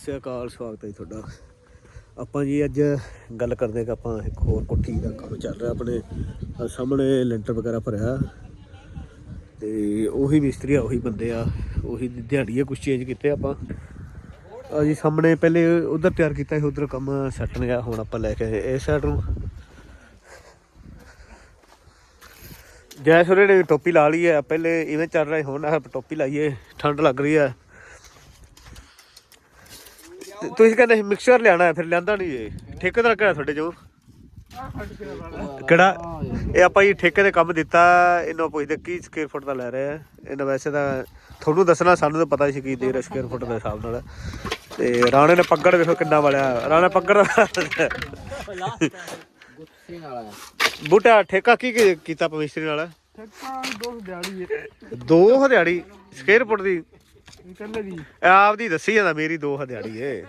ਸਤਿ ਸ਼੍ਰੀ ਅਕਾਲ, ਸਵਾਗਤ ਹੈ ਜੀ ਤੁਹਾਡਾ। ਆਪਾਂ ਜੀ ਅੱਜ ਗੱਲ ਕਰਦੇ ਕਿ ਆਪਾਂ ਇੱਕ ਹੋਰ ਕੋਠੀ ਦਾ ਕੰਮ ਚੱਲ ਰਿਹਾ, ਆਪਣੇ ਸਾਹਮਣੇ ਲੈਂਟਰ ਵਗੈਰਾ ਭਰਿਆ। ਤੇ ਉਹੀ ਮਿਸਤਰੀ ਆ, ਉਹੀ ਬੰਦੇ ਆ, ਉਹੀ ਦਿਹਾੜੀ ਆ ਕੁਝ ਚੇਂਜ ਕੀਤੇ ਆਪਾਂ। ਆ ਜੀ ਸਾਹਮਣੇ ਪਹਿਲੇ ਉਧਰ ਤਿਆਰ ਕੀਤਾ ਸੀ, ਉਧਰ ਕੰਮ ਸੈੱਟ ਨੇ ਗਿਆ ਹੁਣ ਆਪਾਂ ਲੈ ਕੇ ਆਏ ਇਸ ਸਾਈਡ ਨੂੰ। ਜੈ ਸੋਰੇ ਨੇ ਟੋਪੀ ਲਾ ਲਈ ਹੈ ਪਹਿਲੇ ਇਵੇਂ ਚੱਲ ਰਿਹਾ ਹੁਣ ਆਹ ਟੋਪੀ ਲਾਈਏ, ਠੰਡ ਲੱਗ ਰਹੀ ਹੈ ਤੇ ਤੁਸੀਂ ਕਹਿੰਦੇ ਸੀ ਮਿਕਸਚਰ ਲਿਆਣਾ ਹੈ, ਫਿਰ ਲਿਆਂਦਾ ਨਹੀਂ ਇਹ। ਠੇਕੇਦਾਰ ਕਿਹੜਾ ਤੁਹਾਡੇ ਜੋ ਕਿਹੜਾ? ਇਹ ਆਪਾਂ ਜੀ ਠੇਕੇ ਦੇ ਕੰਮ ਦਿੱਤਾ ਇਹਨੂੰ ਪੁੱਛਦੇ ਕੀ ਸਕੁਅਰ ਫੁੱਟ ਦਾ ਲੈ ਰਹੇ ਆ? ਇਹਨਾਂ ਵੈਸੇ ਤਾਂ ਤੁਹਾਨੂੰ ਦੱਸਣਾ ਸਾਨੂੰ ਤਾਂ ਪਤਾ ਹੀ ਸੀ ਕੀ ਦੇ ਰਿਹਾ ਸਕੁਅਰ ਫੁੱਟ ਦੇ ਹਿਸਾਬ ਨਾਲ ਤੇ ਰਾਣੇ ਨੇ ਪੱਗੜ ਵੇਖੋ ਕਿੰਨਾ ਵਾਲਿਆ। ਰਾਣਾ ਪੱਗੜ ਬੂਟਾ ਠੇਕਾ ਕੀ ਕੀ ਕੀਤਾ ਪਮਿਸਤਰੀ ਨਾਲ? ਠੇਕਾ ਦੋ ਦਿਹਾੜੀ ਹੈ। ਦੋ ਹਜ਼ਾਰੀ ਸਕੁਅਰ ਫੁੱਟ ਦੀ ਕੱਲੇ ਦੀ ਆਪਦੀ ਦੱਸੀ ਜਾਂਦਾ ਮੇਰੀ ਦੋ ਹਜ਼ਾਰੀ ਏ।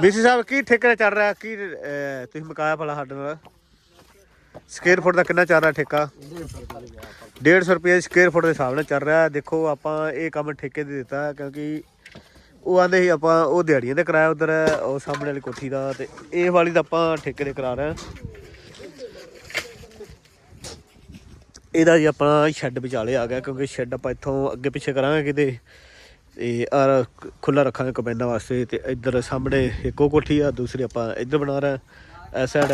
ਬੀਸੀ ਸਾਹਿਬ ਕੀ ਠੇਕੇ ਚੱਲ ਰਿਹਾ? ਕੀ ਅਹ, ਤੁਸੀਂ ਮਕਾਇਆ ਭਲਾ ਸਾਡੇ ਨਾਲ? ਸਕੁਅਰ ਫੁੱਟ ਦਾ ਕਿੰਨਾ ਚੱਲ ਰਿਹਾ ਠੇਕਾ? 150 ਰੁਪਏ ਸਕੁਅਰ ਫੁੱਟ ਦੇ ਹਿਸਾਬ ਨਾਲ ਚੱਲ ਰਿਹਾ। ਦੇਖੋ ਆਪਾਂ ਇਹ ਕੰਮ ਠੇਕੇ ਦੇ ਦਿੱਤਾ ਕਿਉਂਕਿ ਉਹ ਆਂਦੇ ਸੀ ਆਪਾਂ ਉਹ ਦਿਹਾੜੀਆਂ ਤੇ ਕਰਾਇਆ ਉਧਰ ਉਹ ਸਾਹਮਣੇ ਵਾਲੀ ਕੋਠੀ ਦਾ ਤੇ ਇਹ ਵਾਲੀ ਦਾ ਆਪਾਂ ਠੇਕੇ ਦੇ ਕਰਾ ਰਹੇ ਹਾਂ। ਇਹਦਾ ਜੀ ਆਪਣਾ ਸ਼ੈੱਡ ਵਿਚਾਲੇ ਆ ਗਿਆ ਕਿਉਂਕਿ ਸ਼ੈੱਡ ਆਪਾਂ ਇੱਥੋਂ ਅੱਗੇ ਪਿੱਛੇ ਕਰਾਂਗੇ ਕਿਤੇ ਤੇ ਆ ਖੁੱਲਾ ਰੱਖਾਂਗੇ ਕਬੈਨਾ ਵਾਸਤੇ ਤੇ ਇੱਧਰ ਸਾਹਮਣੇ ਇੱਕੋ ਕੋਠੀ ਆ, ਦੂਸਰੀ ਆਪਾਂ ਇੱਧਰ ਬਣਾ ਰਹੇ ਹਾਂ ਇਸ ਸਾਈਡ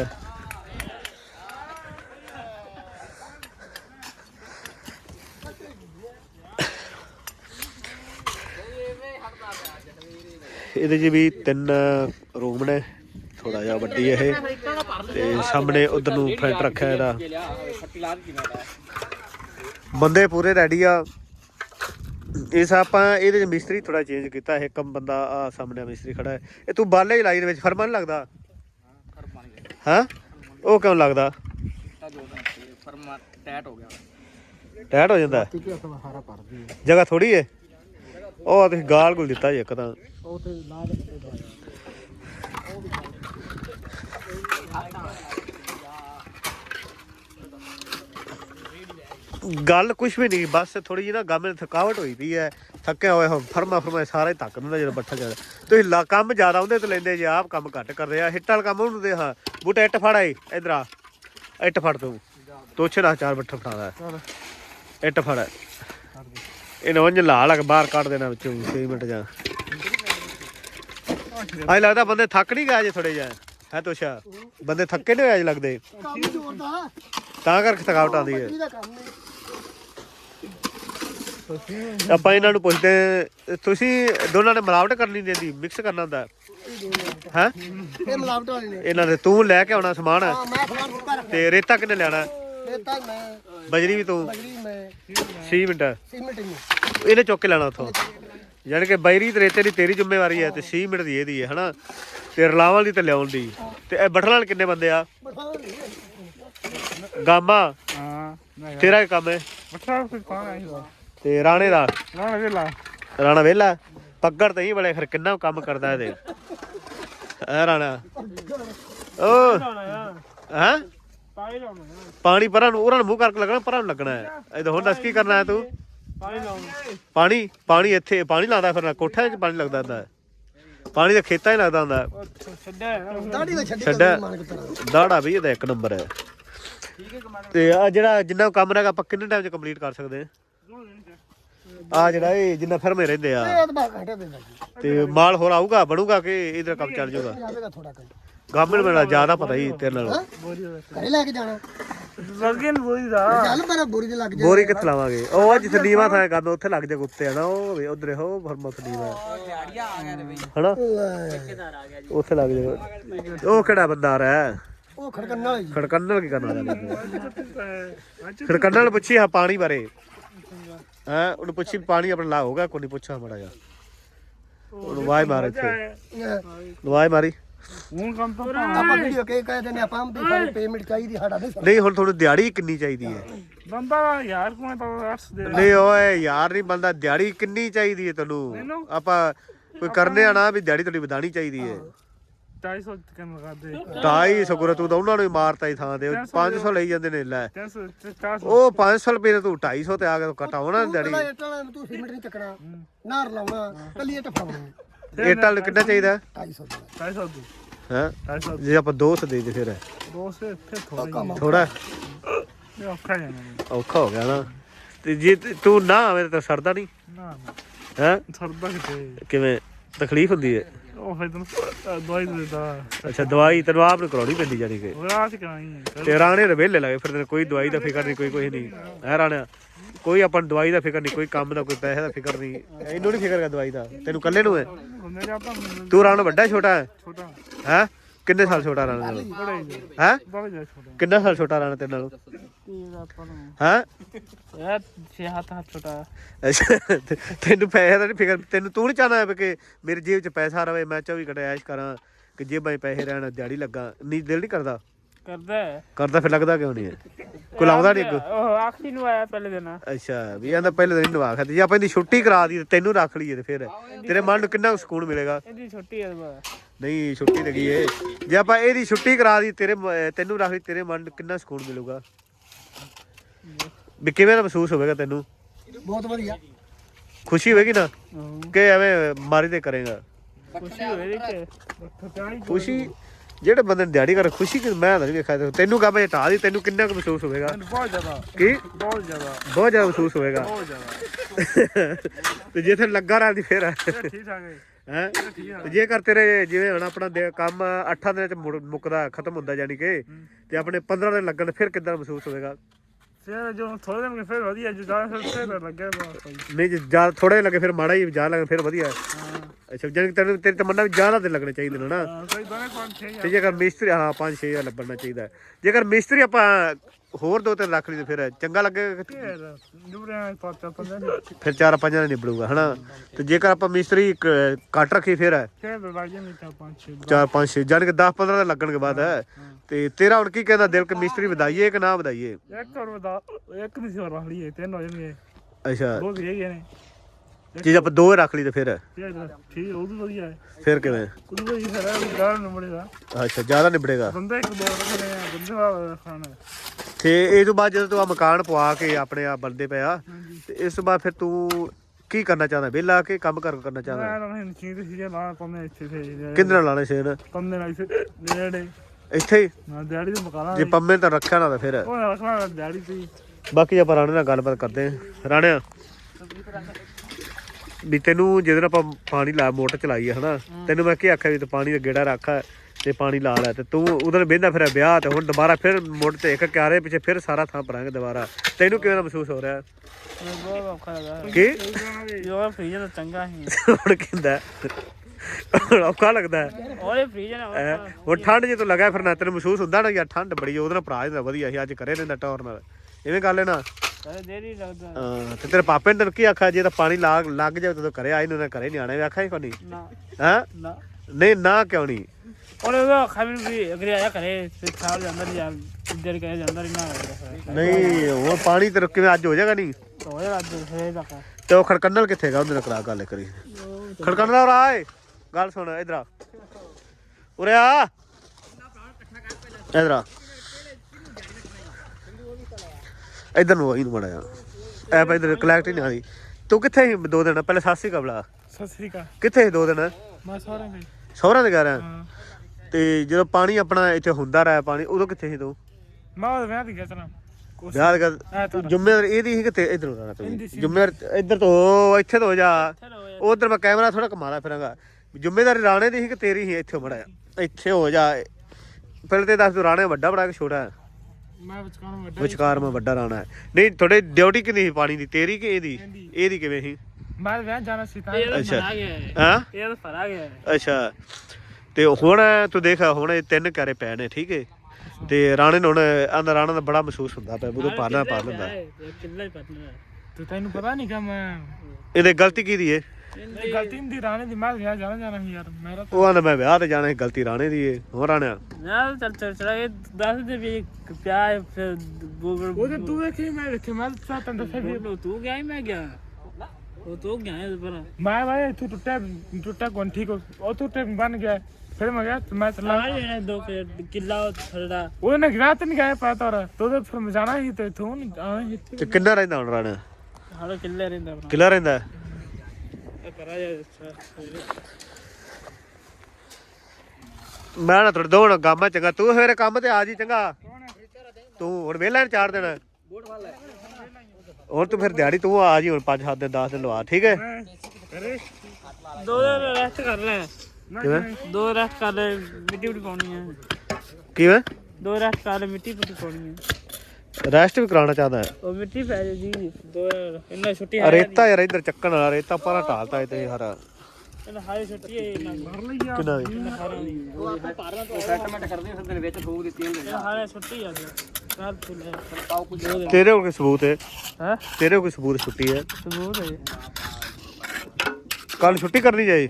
ਇਹਦੇ 'ਚ ਵੀ ਤਿੰਨ ਰੂਮ ਨੇ। ਥੋੜਾ ਜਿਹਾ ਵੱਡੀ ਇਹ। ਤੇ ਸਾਹਮਣੇ ਉਧਰ ਨੂੰ ਫਰੰਟ ਰੱਖਿਆ ਇਹਦਾ। ਬੰਦੇ ਪੂਰੇ ਰੈਡੀ ਆ। ਇਸ ਆਪਾਂ ਇਹਦੇ ਚ ਮਿਸਤਰੀ ਥੋੜਾ ਚੇਂਜ ਕੀਤਾ। ਹੈ ਕੰਮ ਬੰਦਾ ਆ ਸਾਹਮਣੇ ਮਿਸਤਰੀ ਖੜਾ ਹੈ। ਇਹ ਤੂੰ ਬਾਲੇ ਲਾਈ ਦੇ ਵਿੱਚ ਫਰਮਾ ਲੱਗਦਾ? ਹਾਂ ਉਹ ਕਿਉਂ ਲੱਗਦਾ। ਟੈਟ ਹੋ ਗਿਆ ਟਾਈਟ ਹੋ ਜਾਂਦਾ। ਜਗ੍ਹਾ ਥੋੜੀ ਹੈ ਉਹ ਤੁਸੀਂ ਗਾਲ ਗੁਲ ਦਿੱਤਾ ਜੀ ਇੱਕ ਤਾਂ। ਉਹ ਤੇ ਲਾ ਦੇ ਕਿਤੇ ਦਵਾਈ ਗੱਲ ਕੁਝ ਵੀ ਨਹੀਂ ਬਸ ਥੋੜੀ ਜਿਹੀ ਨਾ ਗਾਮੇ ਨੂੰ ਥਕਾਵਟ ਹੋਈ ਪਈ ਹੈ। ਥੱਕਿਆ ਹੋਇਆ ਫਰਮਾ ਫਰਮਾ ਸਾਰਾ ਹੀ ਥੱਕ ਦਿੰਦਾ ਜਦੋਂ ਬੱਠਾ ਜਾਂਦਾ ਤੁਸੀਂ ਲਾ ਕੰਮ ਜ਼ਿਆਦਾ ਉਹਦੇ ਤੇ ਲੈਂਦੇ ਜੇ ਆਪ ਕੰਮ ਘੱਟ ਕਰਦੇ ਆ। ਹਿੱਟ ਵਾਲਾ ਕੰਮ ਉਹਨੂੰ ਦੇ ਹਾਂ। ਬੂਟਾ ਇੱਟ ਫੜ ਆਈ ਇਧਰ ਆ। ਇੱਟ ਫੜ ਤੂੰ। ਤੋਛੇ ਚਾਰ ਬੱਠਾ ਫੜਾਦਾ ਚਲ। ਇੱਟ ਫੜ। ਇਹਨੂੰ ਉਂਝ ਲਾ ਲਾ ਕੇ ਬਾਹਰ ਕੱਢ ਦੇਣਾ ਵਿੱਚੋਂ 6 ਮਿੰਟ ਜਾਂ। ਆਈ ਲੱਗਦਾ ਬੰਦੇ ਥੱਕ ਨਹੀਂ ਗਏ ਜੇ ਥੋੜੇ ਜਿਹਾ। ਹੈ ਤੋਸ਼ਾ? ਬੰਦੇ ਥੱਕੇ ਨਹੀਂ ਹੋਏ ਅੱਜ ਲੱਗਦੇ। ਤਾਂ ਕਰਕੇ ਥਕਾਵਟ ਆਉਂਦੀ ਹੈ। ਆਪਾਂ ਇਹਨਾਂ ਨੂੰ ਪੁੱਛਦੇ ਹਾਂ, ਤੁਸੀਂ ਦੋਨਾਂ ਨੇ ਮਿਲਾਵਟ ਕਰਨੀ ਦਿੰਦੀ ਮਿਕਸ ਕਰਨਾ ਹੁੰਦਾ। ਹੈ? ਇਹ ਮਿਲਾਵਟ ਵਾਲੀ ਨੇ। ਇਹਨਾਂ ਦੇ ਤੂੰ ਲੈ ਕੇ ਆਉਣਾ ਸਮਾਨ। ਹਾਂ ਮੈਂ ਤੇ ਰੇਤਾ ਕਿੰਨੇ ਲੈਣਾ ਇਹ ਤਾਂ ਮੈਂ ਬਜਰੀ ਵੀ ਤੂੰ। ਬਜਰੀ ਮੈਂ 6 ਮਿੰਟ। ਸੀਮਿੰਟ ਨਹੀਂ ਇਹਨੇ ਚੁੱਕ ਕੇ ਲੈਣਾ ਉੱਥੋਂ। ਯਾਨੀ ਕਿ ਬਜਰੀ ਤੇ ਰੇਤੇ ਦੀ ਤੇਰੀ ਜ਼ਿੰਮੇਵਾਰੀ ਹੈ ਤੇ 6 ਮਿੰਟ ਦੀ ਇਹਦੀ ਹੈ ਹਨਾ? ਤੇ ਰਲਾਵਾਂ ਦੀ ਤੇ ਲਿਆਉਣ ਦੀ। ਤੇ ਇਹ ਬਠਲ ਨਾਲ ਕਿੰਨੇ ਬੰਦੇ ਆ? ਬਠਾ ਨਹੀਂ ਗਾਮਾ। ਹਾਂ ਤੇਰਾ ਕੀ ਕੰਮ ਹੈ? ਬਠਾ ਕੋਈ ਕੌਣ ਆਈ ਤੇ ਰਾਣੇ ਦਾ? ਨਾ ਵੇਲਾ। ਰਾਣਾ ਵੇਲਾ? ਪੱਗੜ ਤੇ ਹੀ ਬੜੇ ਫਿਰ ਕਿੰਨਾ ਕੰਮ ਕਰਦਾ ਇਹਦੇ? ਐ ਰਾਣਾ? ਓ। ਹਾਂ? ਪਾਣੀ ਲਾਉਣਾ ਪਾਣੀ ਪਰਾਂ ਨੂੰ ਉਹਨਾਂ ਨੂੰ ਮੂੰਹ ਕਰਕੇ ਲੱਗਣਾ ਪਰਾਂ ਨੂੰ ਲੱਗਣਾ ਹੈ। ਇਹ ਹੁਣ ਦੱਸ ਕੀ ਕਰਨਾ ਹੈ ਤੂੰ? ਪਾਣੀ ਲਾਉਣਾ ਪਾਣੀ? ਪਾਣੀ ਇੱਥੇ ਪਾਣੀ ਲਾਉਂਦਾ ਫਿਰ ਕੋਠਿਆਂ 'ਚ ਪਾਣੀ ਲੱਗਦਾ ਹੁੰਦਾ ਹੈ। ਪਾਣੀ ਤਾਂ ਖੇਤਾਂ 'ਚ ਲੱਗਦਾ ਹੁੰਦਾ ਹੈ। ਉਹ ਛੱਡਿਆ ਦਾੜੀ ਦਾ ਛੱਡੀ ਦਾੜਾ ਵੀ ਇਹਦਾ ਇੱਕ ਨੰਬਰ ਹੈ। ਹੈ ਤੇ ਆ ਜਿਹੜਾ ਜਿੰਨਾ ਕੰਮ ਰਹੇਗਾ ਆਪਾਂ ਕਿੰਨੇ ਟਾਈਮ 'ਚ ਕੰਪਲੀਟ ਕਰ ਸਕਦੇ ਆ ਆ ਜਿਹੜਾ ਇਹ ਜਿੰਨਾ ਫਿਰਮੇ ਰਹਿੰਦੇ ਆ। ਇਹ ਤਾਂ ਬਾਹਰ ਘੰਟੇ ਦੇ ਲੱਗੀ ਤੇ ਮਾਲ ਹੋਰ ਆਊਗਾ ਬਣੂਗਾ ਕਿ ਇਧਰ ਕੰਮ ਚੱਲ ਜਾਊਗਾ ਜਾਵੇਗਾ ਥੋੜਾ ਕੰਮ ਗਾਮਣ ਮੇਰਾ ਜ਼ਿਆਦਾ ਪਤਾ ਹੀ ਤੇਰੇ ਨਾਲ। ਬੋਰੀ ਘਰੇ ਲੈ ਕੇ ਜਾਣਾ। ਲੱਗੇ ਨ ਬੋਰੀ ਦਾ। ਚੱਲ ਪਰ ਬੋਰੀ ਦੇ ਲੱਗ ਜਾ ਬੋਰੀ ਕਿੱਥੇ ਲਾਵਾਂਗੇ? ਉਹ ਜਿੱਥੇ ਨੀਵਾ ਥਾਂ ਕੰਮ ਉੱਥੇ ਲੱਗ ਜਾ ਉੱਤੇ ਆ ਨਾ ਉਹ ਵੇ ਉਧਰ ਹੋ। ਫਰਮਤ ਨੀਵਾ ਹਨਾ? ਉੱਥੇ ਲੱਗ ਜਾ। ਉਹ ਕਿਹੜਾ ਬੰਦਾ ਆ ਰਿਹਾ? ਉਹ ਖੜਕਣ ਨਾਲ ਜੀ। ਖੜਕਣ ਕੀ ਕਰਨਾ ਖੜਕਣ ਨਾਲ ਪੁੱਛੀ ਹਾਂ ਪਾਣੀ ਬਾਰੇ। ਹਾਂ? ਉਹਨੂੰ ਪੁੱਛੀ ਪਾਣੀ ਆਪਣਾ ਲਾ ਹੋਗਾ ਕੋਈ ਨਹੀਂ ਪੁੱਛਾ ਮੜਾ ਜਾ ਉਹਨੂੰ ਵਾਈ ਮਾਰ ਇੱਥੇ। ਵਾਈ ਮਾਰੀ। ਹੁਣ ਕੰਮ ਤਾਂ ਆਪਾਂ ਵੀਡੀਓ ਕੇ ਕਹਿੰਦੇ ਨੇ ਆਪਾਂ ਵੀ ਸਾਡੀ ਪੇਮੈਂਟ ਚਾਹੀਦੀ ਸਾਡਾ ਨਹੀਂ ਨਹੀਂ ਹੁਣ ਤੁਹਾਨੂੰ ਦਿਹਾੜੀ ਕਿੰਨੀ ਚਾਹੀਦੀ ਹੈ? ਬੰਦਾ ਯਾਰ ਕੋਲ ਤਾਂ 8 ਦੇ ਨਹੀਂ ਓਏ ਯਾਰ ਨਹੀਂ ਬੰਦਾ ਦਿਹਾੜੀ ਕਿੰਨੀ ਚਾਹੀਦੀ ਹੈ ਤੁਹਾਨੂੰ? ਆਪਾਂ ਕੋਈ ਕਰਨੇ ਆ ਨਾ ਵੀ ਦਿਹਾੜੀ ਤੁਹਾਡੀ ਵਧਾਣੀ ਚਾਹੀਦੀ ਹੈ। 250 ਕਿੰਨ ਲਗਾਦੇ 250 ਗੁਰੂ ਤੂੰ ਤਾਂ ਉਹਨਾਂ ਨੂੰ ਹੀ ਮਾਰਤਾ ਹੀ ਥਾਂ ਤੇ। 500 ਲਈ ਜਾਂਦੇ ਨੇ ਲੈ। 300 400 ਉਹ 500 ਰੁਪਏ ਤੂੰ 250 ਤੇ ਆ ਕੇ ਕਟਾਉਣਾ ਡੈਡੀ ਇੱਟਾਂ ਤੂੰ ਸੀਮਿੰਟ ਨਹੀਂ ਚੱਕਣਾ। ਨਾਰ ਲਾਉਣਾ ਕੱਲੀ ਇੱਟ ਫਾਉਣੀ ਇਹ ਟਲ ਕਿੰਨਾ ਚਾਹੀਦਾ? 250 ਦਾ। 250 ਦੀ। ਹੈ? 250 ਜੇ ਆਪਾਂ 200 ਦੇ ਦੇ ਫਿਰ। ਦੋ ਸੇ ਫਿਰ ਥੋੜਾ ਕੰਮ ਥੋੜਾ ਇਹ ਔਖਾ ਜਾਣਾ ਔਖਾ ਹੋ ਗਿਆ ਨਾ। ਤੇ ਜੇ ਤੇ ਨਾ ਆਵੇਂ ਤਾਂ ਸਰਦਾ ਨਹੀਂ। ਨਾ ਨਾ। ਹੈ? ਸਰਦਾ ਕਿਵੇਂ? ਤਕਲੀਫ ਹੁੰਦੀ ਹੈ। ਉਹ ਫਿਰ ਤੈਨੂੰ ਦਵਾਈ ਦੇ ਅੱਛਾ ਦਵਾਈ ਤੈਨੂੰ ਆਪ ਨੂੰ ਕਰਾਉਣੀ ਪੈਂਦੀ ਜਾਨੀ ਕਿ? ਉਹ ਰਾਤ ਕਰਾਈ ਹੈ। ਤੇ ਰਾਣੇ ਰਵੇਲੇ ਲੱਗੇ ਫਿਰ ਤੈਨੂੰ ਕੋਈ ਦਵਾਈ ਦਾ ਫਿਕਰ ਨਹੀਂ ਕੋਈ ਕੁਝ ਨਹੀਂ। ਹੈ ਰਾਣਿਆ ਕੋਈ ਆਪਾਂ ਨੂੰ ਦਵਾਈ ਦਾ ਫਿਕਰ ਨਹੀਂ ਕੋਈ ਕੰਮ ਦਾ ਕੋਈ ਪੈਸੇ ਦਾ ਫਿਕਰ ਨਹੀਂ। ਇਹਨੂੰ ਨਹੀਂ ਫਿਕਰ ਹੈ ਦਵਾਈ ਦਾ। ਤੈਨੂੰ ਕੱਲੇ ਨੂੰ ਹੈ। ਉਹਨੇ ਜਾਂ ਤਾਂ ਤੂੰ ਰਾਣ ਵੱਡਾ ਛੋਟਾ ਹੈ? ਛੋਟਾ। ਹੈ? ਕਿੰਨੇ ਸਾਲ ਛੋਟਾ ਰਾਣਾ ਨਾਲੋਂ? ਬੜਾ ਹੀ? ਛੋਟਾ। ਕਿੰਨਾ ਸਾਲ ਛੋਟਾ ਰਾਣਾ ਤੇਰੇ ਨਾਲੋਂ? ਕੀ ਆਪਾਂ ਨੂੰ। ਹੈ? ਯਾਰ ਛੇ ਹੱਥ ਹੱਥ ਛੋਟਾ। ਅੱਛਾ ਤੇ ਤੈਨੂੰ ਪੈਸੇ ਦਾ ਨਹੀਂ ਫਿਕਰ ਤੈਨੂੰ ਤੂੰ ਨਹੀਂ ਚਾਹਨਾ ਹੈ ਕਿ ਮੇਰੀ ਜੇਬ 'ਚ ਪੈਸਾ ਰਵੇ ਮੈਂ 24 ਘੰਟੇ ਐਸ਼ ਕਰਾਂ ਕਿ ਜੇਬਾਂ 'ਚ ਪੈਸੇ ਰਹਿਣ ਦਿਹਾੜੀ ਲੱਗਾ। ਨਹੀਂ ਦਿਲ ਨਹੀਂ ਕਰਦਾ? ਕਰਦਾ ਹੈ। ਕਰਦਾ ਫਿਰ ਲੱਗਦਾ ਕਿਉਂ ਨਹੀਂ ਹੈ? ਕੋਈ ਲਾਉਂਦਾ ਨਹੀਂ ਅੱਗੋਂ? ਉਹ ਆਖਰੀ ਨੂੰ ਆਇਆ ਪਹਿਲੇ ਦਿਨ। ਅੱਛਾ ਵੀ ਕਹਿੰਦਾ ਪਹਿਲੇ ਦਿਨ ਨਵਾ ਖਾਤੇ ਜੇ ਆਪਾਂ ਇਹਦੀ ਛੁੱਟੀ ਕਰਾ ਦੀ ਤੈਨੂੰ ਰੱਖ ਲਈਏ ਤੇ ਫਿਰ। ਤੇਰੇ ਮਨ ਨੂੰ ਕਿੰਨਾ ਕੁ ਸਕੂਨ ਮਿਲੇਗਾ? ਇਹਦੀ ਛੋਟੀ ਹੈ ਬਾ ਨਹੀਂ ਛੁੱਟੀ ਲੱਗੀ ਏ? ਜੇ ਆਪਾਂ ਇਹਦੀ ਛੁੱਟੀ ਕਰਾ ਦੀ ਤੇਰੇ ਮ- ਤੈਨੂੰ ਰੱਖ ਲਈ ਤੇਰੇ ਮਨ ਨੂੰ ਕਿੰਨਾ ਸਕੂਨ ਮਿਲੂਗਾ? ਵੀ ਕਿਵੇਂ ਦਾ ਮਹਿਸੂਸ ਹੋਵੇਗਾ ਤੈਨੂੰ? ਬਹੁਤ ਵਧੀਆ। ਖੁਸ਼ੀ ਹੋਵੇਗੀ ਨਾ? ਕਿ ਐਵੇਂ ਮਾਰੀ ਤੇ ਕਰੇਗਾ? ਖੁਸ਼ੀ ਕਿ ਜਿਹੜੇ ਬੰਦੇ ਨੇ ਦਿਹਾੜੀ ਕਰ ਖੁਸ਼ੀ ਕਿ ਮੈਂ ਤਾਂ ਨਹੀਂ ਵੇਖਿਆ ਤੇ ਤੈਨੂੰ ਕਹਾਂ ਮੈਂ ਢਾ ਦੀ ਤੈਨੂੰ ਕਿੰਨਾ ਕੁ ਮਹਿਸੂਸ ਹੋਵੇਗਾ? ਬਹੁਤ ਜ਼ਿਆਦਾ। ਕੀ? ਬਹੁਤ ਜ਼ਿਆਦਾ। ਬਹੁਤ ਜ਼ਿਆਦਾ ਮਹਿਸੂਸ ਹੋਵੇਗਾ। ਬਹੁਤ ਜ਼ਿਆਦਾ। ਤੇ ਜੇ ਤੇ ਲੱਗਾ ਰਹਿੰਦੀ ਫਿਰ ਠੀਕ ਠਾਕ ਹੈ ਹੈ? ਤੇ ਜੇਕਰ ਤੇਰੇ ਜਿਵੇਂ ਹੁਣ ਆਪਣਾ ਦੇ- ਕੰਮ 8 ਦਿਨਾਂ ਚ ਮੁੜ- ਮੁੱਕਦਾ ਖਤਮ ਹੁੰਦਾ ਜਾਨੀ ਕਿ ਤੇ ਆਪਣੇ 15 ਦਿਨ ਲੱਗਣ ਫਿਰ ਕਿੱਦਾਂ ਮਹਿਸੂਸ ਹੋਵੇਗਾ? ਫਿਰ ਜੋ ਥੋੜੇ ਦਿਨ ਕੇ ਫਿਰ ਵਧੀਆ ਜੋ ਜਾ ਫਿਰ ਫਿਰ ਲੱਗਿਆ ਬਸ ਨਹੀਂ ਜੇ ਜਾ ਥੋੜੇ ਲੱਗੇ ਫਿਰ ਮਾੜਾ ਹੀ ਜਾ ਲੱਗੇ ਫਿਰ ਵਧੀਆ। ਹਾਂ। ਅੱਛਾ ਜਾਨੀ ਕਿ ਤੈਨੂੰ ਤੇਰੀ ਤਮੰਨਾ ਵੀ ਜ਼ਿਆਦਾ ਤੇ ਲੱਗਣੇ ਚਾਹੀਦੇ ਨੇ ਨਾ। ਹਾਂ, ਕੋਈ ਦੋਨੇ ਪੰਜ ਛੇ ਤੇ ਜੇਕਰ ਮਿਸਤਰੀ ਹਾਂ 5 6000 ਲੱਗਣਾ ਚਾਹੀਦਾ। ਜੇਕਰ ਮਿਸਤਰੀ ਆਪਾਂ ਹੋਰ ਦੋ ਤਿੰਨ ਰੱਖ ਲਈ ਤੇ ਫਿਰ ਚੰਗਾ ਲੱਗੇਗਾ ਕਿ ਫਿਰ ਪਾਤਾ ਚਾਰ ਪੰਜਾਂ ਨਾਲ ਨਿਬੜੂਗਾ ਹਨਾ? ਤੇ ਜੇਕਰ ਆਪਾਂ ਮਿਸਤਰੀ ਇੱਕ ਘੱਟ ਰੱਖੀ ਫਿਰ? ਤਾਂ ਚਾਰ ਪੰਜ ਛੇ ਜਾਨੀ ਕਿ 10 15 ਦਿਨ ਲੱਗਣਗੇ ਬਾਅਦ। ਤੇ ਤੇਰਾ ਹੁਣ ਕੀ ਕਹਿੰਦਾ ਦਿਲ ਕਿ ਮਿਸਤਰੀ ਵਧਾਈਏ ਕਿ ਨਾ ਵਧਾਈਏ? ਇੱਕ ਕਰੋ ਦਾ ਇੱਕ ਨਹੀਂ ਸੀ ਹੋਰ ਰੱਖ ਲਈਏ ਤਿੰਨ ਹੋ ਜਾਣਗੇ। ਅੱਛਾ। ਦੋ ਹੀ ਹੈਗੇ ਨੇ। ਜੇ ਆਪਾਂ ਦੋ ਹੀ ਰੱਖ ਲਈ ਤੇ ਫਿਰ? ਫਿਰ ਠੀਕ ਉਹ ਵੀ ਵਧੀਆ ਹੈ। ਫਿਰ ਕਿਵੇਂ? ਉਹ ਵੀ ਹੈ ਗਾਲ ਨੰਬਰ ਦਾ ਅੱਛਾ ਜ਼ਿਆਦਾ ਨਿਬੜੇਗਾ। ਬੰਦਾ ਇੱਕ ਦੋ ਰੱਖਣੇ ਆ ਬੰਦੇ ਖਾਣਾ। ਤੇ ਇਹ ਤੋਂ ਬਾਅਦ ਜਦੋਂ ਤੂੰ ਆ ਮਕਾਨ ਪਵਾ ਕੇ ਆਪਣੇ ਆਪ ਬੰਦੇ ਪਿਆ ਤੇ ਇਸ ਤੋਂ ਬਾਅਦ ਫਿਰ ਤੂੰ ਕੀ ਕਰਨਾ ਚਾਹੁੰਦਾ? ਵਿਹਲਾ ਕੇ ਕੰਮ ਕਰ ਕਰਨਾ ਚਾਹੁੰਦਾ? ਮੈਂ ਤਾਂ ਨਹੀਂ ਸੀ ਜੇ ਲਾ ਪੰਨੇ ਇੱਥੇ ਤੇ ਕਿੰਨੇ ਨਾਲ ਲਾਣੇ ਸ਼ੇਨ ਪੰਨੇ ਨਾਲ ਇੱਥੇ ਨੇੜੇ ਇੱਥੇ ਹੀ? ਨਾ ਦਿਹਾੜੀ ਦੇ ਮਕਾਨਾ ਜੇ ਪੰਮੇ ਤਾਂ ਰੱਖਿਆ ਨਾ ਤਾਂ ਫਿਰ। ਉਹ ਰੱਖਣਾ ਦਿਹਾੜੀ ਤੇ ਬਾਕੀ ਆਪਾਂ ਰਾਣੇ ਨਾਲ ਗੱਲਬਾਤ ਕਰਦੇ ਹਾਂ। ਰਾਣਿਆ ਵੀ ਤੈਨੂੰ ਜਦੋਂ ਆਪਾਂ ਪਾਣੀ ਲਾ ਮੋਟਰ ਚਲਾਈ ਹੈ ਹਨਾ ਤੈਨੂੰ ਮੈਂ ਕੀ ਆਖਿਆ ਵੀ ਤੂੰ ਪਾਣੀ ਦਾ ਗੇੜਾ ਰੱਖ। ਤੇ ਪਾਣੀ ਲਾ ਲੈ ਤੇ ਤੂੰ ਉਧਰ ਬਹਿੰਦਾ ਫਿਰ ਵਿਆਹ ਤੇ ਹੁਣ ਦੁਬਾਰਾ ਫਿਰ ਮੋਟਰ ਤੇ ਇੱਕ ਕਿਆਰੇ ਪਿੱਛੇ ਫਿਰ ਸਾਰਾ ਥਾਂ ਭਰਾਂਗੇ ਦੁਬਾਰਾ। ਤੈਨੂੰ ਕਿਵੇਂ ਦਾ ਮਹਿਸੂਸ ਹੋ ਰਿਹਾ? ਬਹੁਤ ਔਖਾ ਲੱਗਾ ਕੀ? ਯੋ ਫ੍ਰੀਜ ਤਾਂ ਚੰਗਾ ਹੀ ਹੁਣ ਕਹਿੰਦਾ ਔਖਾ ਲੱਗਦਾ। ਓਏ ਫ੍ਰੀਜ ਨਾ? ਹੁਣ ਠੰਡ ਜੇ ਤੂੰ ਲਗਾ ਫਿਰ ਨਾ ਤੈਨੂੰ ਮਹਿਸੂਸ ਹੁੰਦਾ ਨਾ ਯਾਰ ਠੰਡ ਬੜੀ ਉਹਦੇ ਨਾਲ ਭਰਾ ਜਾਂਦਾ ਵਧੀਆ ਸੀ ਅੱਜ ਕਰੇ ਰਹਿੰਦਾ ਟੌਰ ਨਾਲ। ਇਵੇਂ ਗੱਲ ਹੈ ਨਾ? ਕਦੇ ਦੇਰੀ ਲੱਗਦਾ। ਹਾਂ, ਤੇ ਤੇਰੇ ਪਾਪੇ ਨੇ ਤੈਨੂੰ ਕੀ ਆਖਿਆ ਜੇ ਤਾਂ ਪਾਣੀ ਲੱਗ ਲੱਗ ਜਾਵੇ ਤਾਂ ਘਰੇ ਆਈ ਨੂੰ ਨਾ ਘਰੇ ਨਿਆਣੇ ਵੀ ਆਖਿਆ ਹੀ ਕੋਈ ਨਹੀਂ ਨਾ। ਹਾਂ? ਨਾ। ਨਹੀਂ ਨਾ ਕਿਉਂ ਨਹੀਂ ਉਹਨੇ ਉਹ ਖਾਣ ਵੀ ਅਗਰ ਆਇਆ ਕਰੇ ਤੇ ਖਾਲ ਜਾਂਦਾ ਨਹੀਂ ਜਾਂ ਦੇਰ ਕਹੇ ਜਾਂਦਾ ਨਹੀਂ ਨਾ ਲੱਗਦਾ ਨਹੀਂ ਉਹ ਪਾਣੀ ਤੇ ਕਿਵੇਂ ਅੱਜ ਹੋ ਜਾਏਗਾ ਨਹੀਂ? ਹੋਏ ਅੱਜ ਫੇਰ ਦਾ ਤੇ ਉਹ ਖੜਕੰਨਲ ਕਿੱਥੇ ਹੈਗਾ ਉਹਦੇ ਨਾਲ ਕਰਾ ਗੱਲ ਕਰੀ। ਖੜਕੰਨਲ ਉਰਾ ਆਏ ਗੱਲ ਸੁਣ ਇਧਰ ਆ। ਉਰੇ ਆ। ਇਧਰ ਆ। ਇਧਰ ਨੂੰ ਇਹਨੂੰ ਮੜਾ ਐ ਪਾ ਇਧਰ ਕਲੈਕਟ ਨਹੀਂ ਆਦੀ ਤੂੰ ਕਿੱਥੇ ਸੀ ਦੋ ਦਿਨ? ਪਹਿਲੇ ਸਾਸੀ ਕਬਲਾ ਕਿੱਥੇ ਸੀ ਦੋ ਦਿਨ? ਮੈਂ ਦੇ। ਸਹੁਰਿਆਂ ਦੇ ਘਰ? ਆ ਹਾਂ। ਤੇ ਜਦੋਂ ਪਾਣੀ ਆਪਣਾ ਇੱਥੇ ਹੁੰਦਾ ਰਿਹਾ ਪਾਣੀ ਉਦੋਂ ਕਿੱਥੇ ਸੀ ਤੂੰ? ਮੈਂ ਉਹ ਵਿਆਹ ਦੀ ਗਿਆ ਤਨਾ ਕੁਛ ਯਾਦ ਕਰ ਐ ਤਾਂ ਜ਼ਿੰਮੇਵਾਰ ਇਹਦੀ ਸੀ ਕਿ ਤੇ ਇਧਰ ਤੂੰ। ਜ਼ਿੰਮੇਵਾਰ ਇੱਧਰ ਤੋਂ ਇੱਥੇ ਤੋਂ ਜਾ। ਉਧਰ ਮੈਂ ਕੈਮਰਾ ਥੋੜਾ ਘਮਾਦਾ ਫਿਰਾਂਗਾ। ਜ਼ਿੰਮੇਵਾਰੀ ਰਾਣੇ ਦੀ ਸੀ ਕਿ ਤੇਰੀ ਸੀ ਇੱਥੇ ਮੜਾ ਇੱਥੇ ਹੋ ਜਾ। ਪਹਿਲੇ ਤੇ ਦੱਸ ਤੂੰ ਰਾਣੇ ਵੱਡਾ ਬੜਾ ਕਿ ਛੋਟਾ? ਹੈ ਮੈਂ ਵਿਚਕਾਰ ਵੱਡਾ ਵਿਚਕਾਰ ਮੈਂ ਵੱਡਾ ਰਾਣਾ ਹੈ। ਨਹੀਂ ਤੁਹਾਡੇ ਡਿਊਟੀ ਕਿੰਨੀ ਸੀ ਪਾਣੀ ਦੀ? ਤੇਰੀ ਕਿ ਇਹਦੀ? ਇਹਦੀ। ਕਿਵੇਂ ਸੀ? ਮੈਂ ਵਿਆਹ ਜਾਣਾ ਸੀ ਤਾਂ। ਅੱਛਾ। ਹੈ। ਹਾਂ? ਇਹ ਤਾਂ ਫਰਾ ਗਿਆ। ਹੈ। ਅੱਛਾ। ਤੇ ਹੁਣ ਤੂੰ ਦੇਖ ਹੁਣ ਇਹ ਤਿੰਨ ਕਾਰੇ ਪੈ ਨੇ ਠੀਕ ਹੈ ਤੇ ਰਾਣੇ ਨੂੰ ਹੁਣ ਆਂਦਾ ਰਾਣਾ ਦਾ ਬੜਾ ਮਹਿਸੂਸ ਹੁੰਦਾ ਪਿਆ ਪਾਲਣਾ ਪਾ ਲੈਂਦਾ ਕਿੱਲਾ ਹੀ ਪਤਨਾ ਤੇ ਤੈਨੂੰ ਪਤਾ ਨਹੀਂ ਕਿ ਮੈਂ। ਇਹਦੇ ਗਲਤੀ ਕਿਹਦੀ ਹੈ ਇਹ ਗਲਤੀ ਨਹੀਂ ਦੀ ਰਾਣੇ ਦੀ ਮੈਂ ਵਿਆਹ ਜਾਣਾ ਜਾਣਾ ਸੀ ਯਾਰ ਮੇਰਾ ਉਹ ਆਂਦਾ ਮੈਂ ਵਿਆਹ ਤੇ ਜਾਣਾ ਸੀ ਗਲਤੀ ਰਾਣੇ ਦੀ ਹੈ ਹੋਰ ਰਾਣਿਆ? ਨਾ ਚੱਲ ਚੱਲ ਚਲਾ ਇਹ ਦੱਸ ਦੇ ਵੀ ਪਿਆ ਫਿਰ ਉਹ ਤੇ ਤੂੰ ਵੇਖੀ ਮੈਂ ਵੇਖੀ ਮੈਂ ਤਾਂ ਤੈਨੂੰ ਦੱਸਿਆ ਵੀ ਤੂੰ ਗਿਆ ਮੈਂ ਗਿਆ। ਉਹ ਤੂੰ ਗਿਆ ਹੈ ਪਰ। ਮੈਂ ਭਾਈ ਤੂੰ ਟੁੱਟਾ ਟੁੱਟਾ ਗੰਠੀ ਕੋ ਉਹ ਟੁੱਟੇ ਬਣ ਗਿਆ। ਫਿਰ ਮੈਂ ਕਿਹਾ ਮੈਂ ਚੱਲਾਂ ਆ ਜਿਹੜਾ ਦੋ ਕਿ- ਕਿੱਲਾ ਉਹ ਥੜਾ ਉਹਨੇ ਗਿਰਾ ਤੇ ਨਹੀਂ ਗਿਆ ਪਤਾ ਔਰ ਤੋ ਤੇ ਫਿਰ ਮੈਂ ਜਾਣਾ ਸੀ ਤੇ ਤੂੰ ਨਹੀਂ ਆਵੇਂ ਇੱਥੇ। ਤੇ ਕਿੰਨਾ ਰਹਿੰਦਾ ਹੁਣ ਰਾਣਾ? ਹਾਲੋ ਕਿੱਲੇ ਰਹਿੰਦਾ ਕਿਲਾ ਰਹਿੰਦਾ? ਕਰਾ ਜਾ ਮੈਂ ਨਾ ਤੁਹਾਡੇ ਦੋਣ ਗਾਮਾ ਚੰਗਾ। ਤੂੰ ਸਵੇਰੇ ਕੰਮ ਤੇ ਆ ਜੀ ਚੰਗਾ। ਤੂੰ ਹੁਣ ਵਿਹਲਾ ਚਾਰ ਦਿਨ। ਹੁਣ ਤੂੰ ਫਿਰ ਦਿਹਾੜੀ ਤੂੰ ਆ ਜੀ ਹੁਣ 5-7 ਦਿਨ 10 ਦਿਨ ਲਵਾ ਠੀਕ ਹੈ? ਦੋ ਦਿਨ ਰੈਸਟ ਕਰ ਲੈ। ਕਿਵੇਂ? ਦੋ ਰੈਸਟ ਕਰ ਲੈ ਮਿੱਟੀ ਪੁੱਟੀ ਪਾਉਣੀ ਹੈ ਕਿਵੇਂ? ਦੋ ਰੈਸਟ ਕਰ ਲੈ ਮਿੱਟੀ ਪੁੱਟੀ ਪਾਉਣੀ ਹੈ ਰੈਸਟ ਵੀ ਕਰਾਉਣਾ ਚਾਹੁੰਦਾ ਹੈ? ਉਹ ਮਿੱਟੀ ਪੈ ਜਾ ਜੀ। ਦੋ ਇੰਨਾ ਛੁੱਟੀ ਆ ਰੇਤਾ ਯਾਰ ਇੱਧਰ ਚੱਕਣ ਵਾਲਾ ਰੇਤਾ ਪਰਾਂ ਢਾਲਤਾ ਇਹ ਤੇ ਹਰਾ। ਇਹਨਾਂ ਹਾਈ ਛੁੱਟੀ ਹੈ ਇਹਨਾਂ ਕਰ ਲਈ ਆ ਕਿੰਨਾ ਵੀ ਹਾਰਾਂ ਦੀ ਸੈਟਲਮੈਂਟ ਕਰਦੇ ਫਿਰ ਤੈਨੂੰ ਵਿੱਚ ਫੂਕ ਦਿੱਤੀ ਹੁੰਦੀ ਇਹ ਹਾਰੇ ਛੁੱਟੀ ਆ ਕੱਲ ਤੂੰ ਲੈ ਆਓ ਕੁਝ ਤੇਰੇ ਕੋਲ ਕੋਈ ਸਬੂਤ ਹੈ? ਹੈ? ਤੇਰੇ ਕੋਲ ਕੋਈ ਸਬੂਤ ਛੁੱਟੀ ਹੈ? ਸਬੂਤ ਹੈ। ਕੱਲ ਛੁੱਟੀ ਕਰਨੀ ਜਾਈ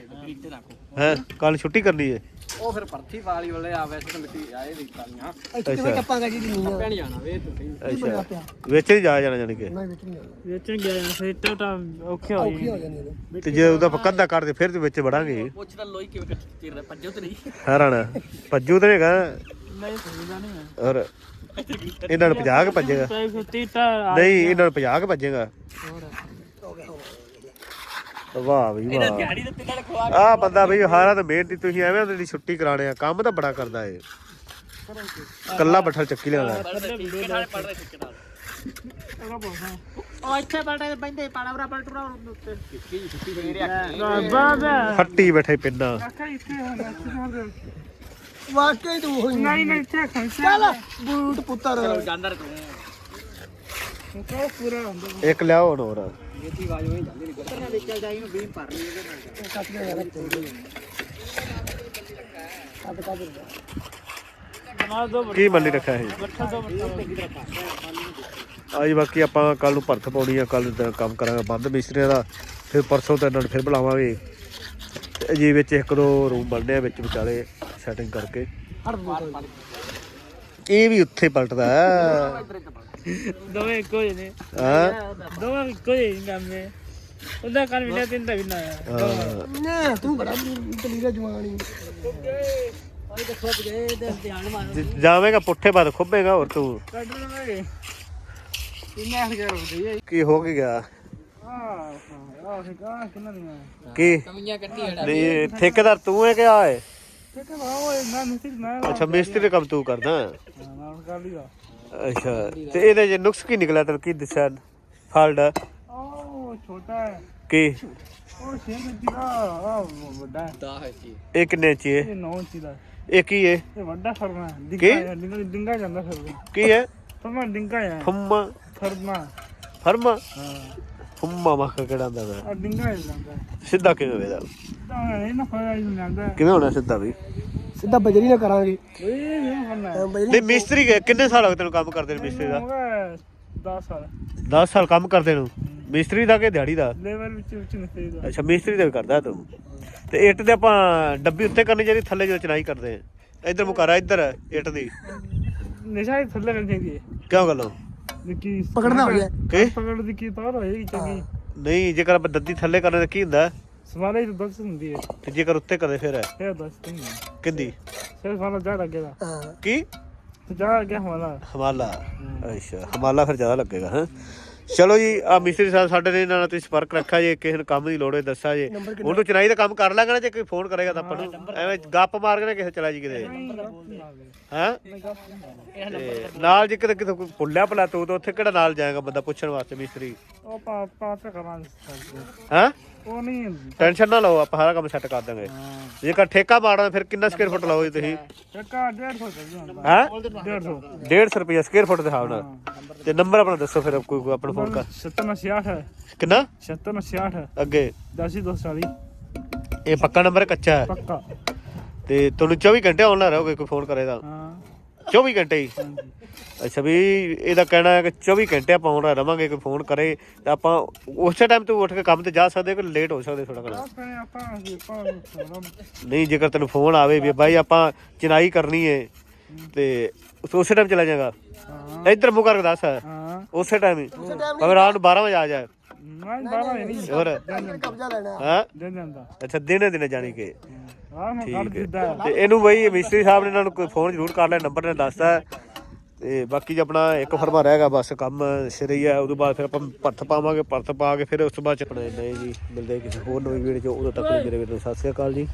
ਹੈ ਕੱਲ ਛੁੱਟੀ ਕਰਨੀ ਹੈ। ਉਹ ਫਿਰ ਪਰਥੀ ਵਾਲੀ ਵਾਲੇ ਆ ਵੈਸੇ ਤਾਂ ਮਿੱਟੀ ਆਏ ਵੀ ਕਾਲੀਆਂ ਇੱਥੇ ਅੱਛਾ। ਕਿਵੇਂ ਟੱਪਾਂਗਾ ਜੀ ਨਹੀਂ ਆ ਨਹੀਂ ਜਾਣਾ ਵੇ ਤੁਸੀਂ। ਅੱਛਾ। ਵਿੱਚ ਨਹੀਂ ਜਾ ਜਾਣਾ ਜਾਣੀ ਕਿ? ਨਹੀਂ ਵਿੱਚ ਨਹੀਂ ਜਾਣਾ ਵੇਚਣ ਗਿਆ ਫਿਰ ਤਾਂ ਤਾਂ ਔਖੇ ਹੋ ਜਾਣੀ ਤੇ ਜੇ ਉਹਦਾ ਕੱਦਾ ਕਰਦੇ ਫਿਰ ਤੇ ਵਿੱਚ ਵੜਾਂਗੇ। ਪੁੱਛ ਤਾਂ ਲੋਈ ਕਿਵੇਂ ਚਿਰਦਾ ਭੱਜੋ ਤੇ ਨਹੀਂ। ਹਰਾਣਾ ਭੱਜੂ ਤੇ ਹੈਗਾ। ਨਹੀਂ ਸੁਣਦਾ ਨਹੀਂ ਹੈ ਔਰ ਇਹਨਾਂ ਨੂੰ ਭਜਾ ਕੇ ਭੱਜੇਗਾ। ਨਹੀਂ ਇਹਨਾਂ ਨੂੰ ਭਜਾ ਕੇ ਭੱਜੇਗਾ। ਵਾਹ ਵੀ ਵਾਹ। ਦਿਹਾੜੀ ਦੇ ਤਿੰਨਾਂ ਖਵਾ ਆ ਬੰਦਾ ਬਈ ਹਾਰਾ ਤਾਂ ਮਿਹਨਤੀ ਤੁਸੀਂ ਐਵੇਂ ਉਹਦੀ ਦੀ ਛੁੱਟੀ ਕਰਾਣੇ ਆ। ਕੰਮ ਤਾਂ ਬੜਾ ਕਰਦਾ ਏ ਕੱਲਾ ਬੱਠਲ ਚੱਕੀ ਲਿਆਉਂਦਾ। ਪੜ ਰਹੇ ਸਿੱਕੇ ਨਾਲ ਉਹ ਇੱਥੇ ਬੈਠੇ ਬੰਦੇ ਪਾੜਾ ਪਲਟੂਰਾ ਉੱਤੇ। ਫੱਟੀ ਬੈਠੇ ਪਿੰਨਾ ਵਾਕਈ ਤੂੰ ਹੋਈ। ਨਹੀਂ ਨਹੀਂ ਇੱਥੇ ਖੰਸਾ ਚੱਲ ਬੂਟ ਪੁੱਤਰ। ਜਾਂਦਾ ਤੂੰ ਇੱਕ ਲਿਆਓ ਹੋਰ। ਇਹਦੀ ਆਵਾਜ਼ ਹੋਈ ਜਾਂਦੀ ਨਹੀਂ। ਪੁੱਤਰ ਨਾਲ ਨਿਕਲ ਜਾਈ ਨੂੰ ਬੀਮ ਭਰ ਲਈ ਇਹਦੇ ਨਾਲ ਬਣਾ ਦੋ। ਕੀ ਮੰਨੀ ਰੱਖਿਆ ਇਹ? ਬੱਠਾ ਦੋ ਬੱਠਾ ਅੱਜ ਬਾਕੀ ਆਪਾਂ ਕੱਲ ਨੂੰ ਭਰਤ ਪਾਉਣੀ ਆ ਕੱਲ ਕੰਮ ਕਰਾਂਗੇ ਬੰਦ ਮਿਸਤਰੀਆਂ ਦਾ ਫਿਰ ਪਰਸੋਂ ਤੇ ਇਹਨਾਂ ਨੂੰ ਫਿਰ ਬੁਲਾਵਾਂਗੇ। ਤੇ ਜੀ ਵਿੱਚ ਇੱਕ ਦੋ ਰੂਮ ਬਣਨੇ ਆ ਵਿੱਚ ਵਿਚਾਲੇ ਸੈਟਿੰਗ ਕਰਕੇ। ਇਹ ਵੀ ਉੱਥੇ ਪਲਟਦਾ ਹੈ। ਦੋਵੇਂ ਇੱਕੋ ਜਿਹੇ ਨੇ। ਹਾਂ। ਦੋਵੇਂ ਇੱਕੋ ਜਿਹੇ ਨੇ ਕੰਮ ਨੇ ਉਹਦਾ ਕੰਨ ਵਿਨਾ ਤਿੰਨ ਦਾ ਵਿਨਾ ਆ ਹਾਂ। ਨਾ ਤੂੰ ਬੜਾ ਤਲੀਰਾ ਜਵਾਨੀ ਓਏ ਦੇਖੋ ਗਏ ਤੇ ਧਿਆਨ ਮਾਰ ਜੇ ਜਾਵੇਂਗਾ ਪੁੱਠੇ ਬਾਦ ਖੁੱਬੇਗਾ ਹੋਰ ਤੂੰ ਹੋ ਕੀ ਹੋ ਕੀ ਗਿਆ? ਕੀ? ਨਹੀਂ ਠੇਕੇਦਾਰ ਤੂੰ ਹੈ ਕਿ ਆ ਹੈ ਹੈ ਅੱਛਾ ਮਿਸਤਰੀ ਦਾ ਕੰਮ ਤੂੰ ਕਰਦਾ। ਨਾ ਕਰ ਲਿਆ ਅੱਛਾ ਤੇ ਇਹਦੇ ਜੇ ਨੁਕਸ ਕੀ ਨਿਕਲਿਆ? ਤੈਨੂੰ ਕੀ ਦਿਸਿਆ? ਫਾਲਟ ਉਹ ਛੋਟਾ ਹੈ। ਕੀ? ਉਹ ਛੇ ਇੰਚੀ ਦਾ ਆ ਵੱਡਾ ਹੈ। ਦਾ ਹੈ। ਜੀ ਇਹ ਕਿੰਨੇ ਇੰਚੀ ਹੈ ਇਹ 9 ਇੰਚੀ ਦਾ ਇਹ ਕੀ ਹੈ? ਇਹ ਵੱਡਾ ਫਰਮਾ? ਡਿੰਗਾ ਡਿੰਗਾ ਜਾਂਦਾ ਫਰਮਾ ਕੀ ਹੈ? ਫਰਮਾ ਡਿੰਗਾ ਹੈ। ਫੁੰਮਾ। ਫਰਮਾ ਫਰਮਾ? ਹਾਂ। ਫੁੰਮਾ ਮੱਖ ਕਿਹੜਾ ਹੁੰਦਾ ਵਾ? ਆ ਡਿੰਗਾ ਜਾਂਦਾ ਸਿੱਧਾ ਕਿਵੇਂ ਤਾਂ ਇਹ ਨਾ ਫਾਇਦਾ ਹੀ ਜਾਂਦਾ ਕਿਵੇਂ ਹੋਣਾ ਸਿੱਧਾ ਵੀ? ਸਿੱਧਾ ਬਜਰੀ ਨਾ ਕਰਾਂਗੇ। ਓਏ ਇਹ ਕਰਨਾ ਹੈ ਬਜਰੀ ਨਹੀਂ ਮਿਸਤਰੀ ਕਿ- ਕਿੰਨੇ ਸਾਲ ਹੋ ਗਏ ਤੈਨੂੰ ਕੰਮ ਕਰਦੇ ਨੂੰ ਮਿਸਤਰੀ ਦਾ? ਹੋਗਾ 10 ਸਾਲ। 10 ਸਾਲ ਕੰਮ ਕਰਦੇ ਨੂੰ? ਮਿਸਤਰੀ ਦਾ ਕਿ ਦਿਹਾੜੀ ਦਾ? ਲੈਵਲ ਵਿੱਚ ਵਿੱਚ ਨਹੀਂ ਦਾ। ਅੱਛਾ ਮਿਸਤਰੀ ਦਾ ਵੀ ਕਰਦਾ ਤੂੰ। ਤੇ ਇੱਟ ਤੇ ਆਪਾਂ ਡੱਬੀ ਉੱਤੇ ਕਰਨੀ ਚਾਹੀਦੀ ਥੱਲੇ ਜਦੋਂ ਚਨਾਈ ਕਰਦੇ ਆ। ਇੱਧਰ ਮੁਕਾਰਾ ਇੱਧਰ ਇੱਟ ਦੀ। ਨਿਸ਼ਾਈ ਥੱਲੇ ਰਹਿਣੀ ਚਾਹੀਦੀ ਹੈ ਕਿਉਂ ਗੱਲੋਂ? ਨਿੱਕੀ ਪਕੜਨਾ ਹੋ ਗਿਆ। ਕੀ? ਪਕੜ ਦੀ ਕੀ ਤਾਰ ਹੋਏਗੀ ਚੰਗੀ। ਨਹੀਂ ਜੇਕਰ ਆਪਾਂ ਦੱਦੀ ਥੱਲੇ ਕਰਨੇ ਤਾਂ ਕੀ ਹੁੰਦਾ? ਸਵਾਲੇ ਤਾਂ ਦੱਸ ਹੁੰਦੀ ਹੈ। ਤੇ ਜੇਕਰ ਉੱਤੇ ਕਰਦੇ ਫਿਰ ਇਹ ਦੱਸ ਨਹੀਂ ਕਿੰਦੀ? ਸਿਰ ਵਾਲਾ ਜਾ ਲੱਗੇਗਾ ਹਾਂ। ਕੀ? ਤੇ ਜਾ ਅੱਗੇ ਹਵਾਲਾ। ਹਮਾਲਾ ਅੱਛਾ ਹਮਾਲਾ ਫਿਰ ਜ਼ਿਆਦਾ ਲੱਗੇਗਾ ਹਾਂ? ਚਲੋ ਜੀ ਆ ਮਿਸਤਰੀ ਸਾਹਿਬ ਸਾਡੇ ਨੇ ਇਹਨਾਂ ਨਾਲ ਤੁਸੀਂ ਸੰਪਰਕ ਰੱਖਿਆ ਜੇ ਕਿਸੇ ਨੂੰ ਕੰਮ ਦੀ ਲੋੜ ਹੋਏ ਦੱਸਾ ਜੇ। ਉਹਨੂੰ ਚਨਾਈ ਦਾ ਕੰਮ ਕਰ ਲਾਂਗੇ ਨਾ ਜੇ ਕੋਈ ਫੋਨ ਕਰੇਗਾ ਤਾਂ ਆਪਾਂ ਨੂੰ। ਐਵੇਂ ਗੱਪ ਮਾਰ ਕੇ ਨਾ ਕਿਸੇ ਚਲਾ ਜੀ ਕਿਤੇ। ਹਾਂ? ਨਾਲ ਜੇ ਕਿਤੇ ਕਿਤੇ ਕੋਈ ਪੁੱਲਿਆ ਭਲਾ ਤੂੰ ਤਾਂ ਉੱਥੇ ਕਿਹੜਾ ਨਾਲ ਜਾਏਗਾ ਬੰਦਾ ਪੁੱਛਣ ਵਾਸਤੇ ਮਿਸਤਰੀ? ਉਹ ਪਾ ਪਾ ਤੇ। ਹਾਂ? ਉਹ ਨਹੀਂ ਟੈਨਸ਼ਨ ਨਾ ਲਓ ਆਪਾਂ ਸਾਰਾ ਕੰਮ ਸੈੱਟ ਕਰ ਦਾਂਗੇ ਜੇਕਰ ਠੇਕਾ ਮਾਰਨਾ ਫਿਰ ਕਿੰਨਾ ਸਕੁਅਰ ਫੁੱਟ ਲਾਓ ਜੀ ਤੁਸੀਂ? ਟੱਕਾ 150 ਚੱਲ ਜਾਂਦਾ। ਹਾਂ? 150 150 ਰੁਪਏ ਸਕੁਅਰ ਫੁੱਟ ਦੇ ਹਿਸਾਬ ਨਾਲ। ਤੇ ਨੰਬਰ ਆਪਣਾ ਦੱਸੋ ਫਿਰ ਕੋਈ ਕੋਈ ਆਪਣਾ ਫੋਨ ਕਰ। 77 ਹੈ ਕਿੰਨਾ? 77 ਹੈ ਅੱਗੇ 10240 ਇਹ ਪੱਕਾ ਨੰਬਰ ਹੈ ਕੱਚਾ ਹੈ? ਪੱਕਾ। ਤੇ ਤੁਹਾਨੂੰ 24 ਘੰਟੇ ਆਨਲਾਈਨ ਰਹੋਗੇ ਕੋਈ ਫੋਨ ਕਰੇਗਾ ਹਾਂ। 24 ਘੰਟੇ ਹੀ। ਅੱਛਾ ਵੀ ਇਹਦਾ ਕਹਿਣਾ ਹੈ ਕਿ 24 ਘੰਟੇ ਆਪਾਂ ਆਨਲਾਈਨ ਰਵਾਂਗੇ ਕੋਈ ਫੋਨ ਕਰੇ ਤਾਂ ਆਪਾਂ ਉਸੇ ਟਾਈਮ ਤੋਂ ਉੱਠ ਕੇ ਕੰਮ ਤੇ ਜਾ ਸਕਦੇ ਕਿ ਲੇਟ ਹੋ ਸਕਦੇ ਥੋੜਾ ਥੋੜਾ ਨਹੀਂ ਜੇਕਰ ਤੈਨੂੰ ਫੋਨ ਆਵੇ ਵੀ ਬਾਈ ਆਪਾਂ ਚਨਾਈ ਕਰਨੀ ਹੈ ਤੇ ਉਸੇ ਟਾਈਮ ਚਲਾ ਜਾਏਗਾ। ਹਾਂ। ਇੱਧਰ ਮੂੰਹ ਕਰਕੇ ਦੱਸ। ਹਾਂ। ਉਸੇ ਟਾਈਮ ਹੀ। ਭਾਵੇਂ ਰਾਤ ਨੂੰ 12 ਵਜੇ ਆ ਜਾਏ ਮੈਂ ਬਾਰਾ ਨਹੀਂ। ਹੋਰ? ਕਬਜ਼ਾ ਲੈਣਾ। ਹਾਂ। ਦੇ ਜਾਂਦਾ। ਅੱਛਾ ਦਿਨੇ ਦਿਨੇ ਜਾਣੀ ਕਿ। ਠੀਕ ਹੈ। ਤੇ ਇਹਨੂੰ ਬਈ ਮਿਸਤਰੀ ਸਾਹਿਬ ਨੇ ਇਹਨਾਂ ਨੂੰ ਕੋਈ ਫੋਨ ਜ਼ਰੂਰ ਕਰ ਲਿਆ ਨੰਬਰ ਨੇ ਦੱਸਤਾ ਹੈ। ਤੇ ਬਾਕੀ ਜੇ ਆਪਣਾ ਇੱਕ ਫਰਮਾ ਰਹੇਗਾ ਬਸ ਕੰਮ ਸਿਰ ਹੀ ਹੈ ਉਦੋਂ ਬਾਅਦ ਫਿਰ ਆਪਾਂ ਭਰਤ ਪਾਵਾਂਗੇ ਭਰਤ ਪਾ ਕੇ ਫਿਰ ਉਸ ਤੋਂ ਬਾਅਦ ਚ ਆਪਣੇ ਨਹੀਂ ਜੀ ਮਿਲਦੇ ਕਿਸੇ ਹੋਰ ਨਵੀਂ ਵੀਡੀਓ ਚ ਉਦੋਂ ਤੱਕ ਮੇਰੇ ਵੀਰ ਨੂੰ ਸਤਿ ਸ਼੍ਰੀ ਅਕਾਲ ਜੀ।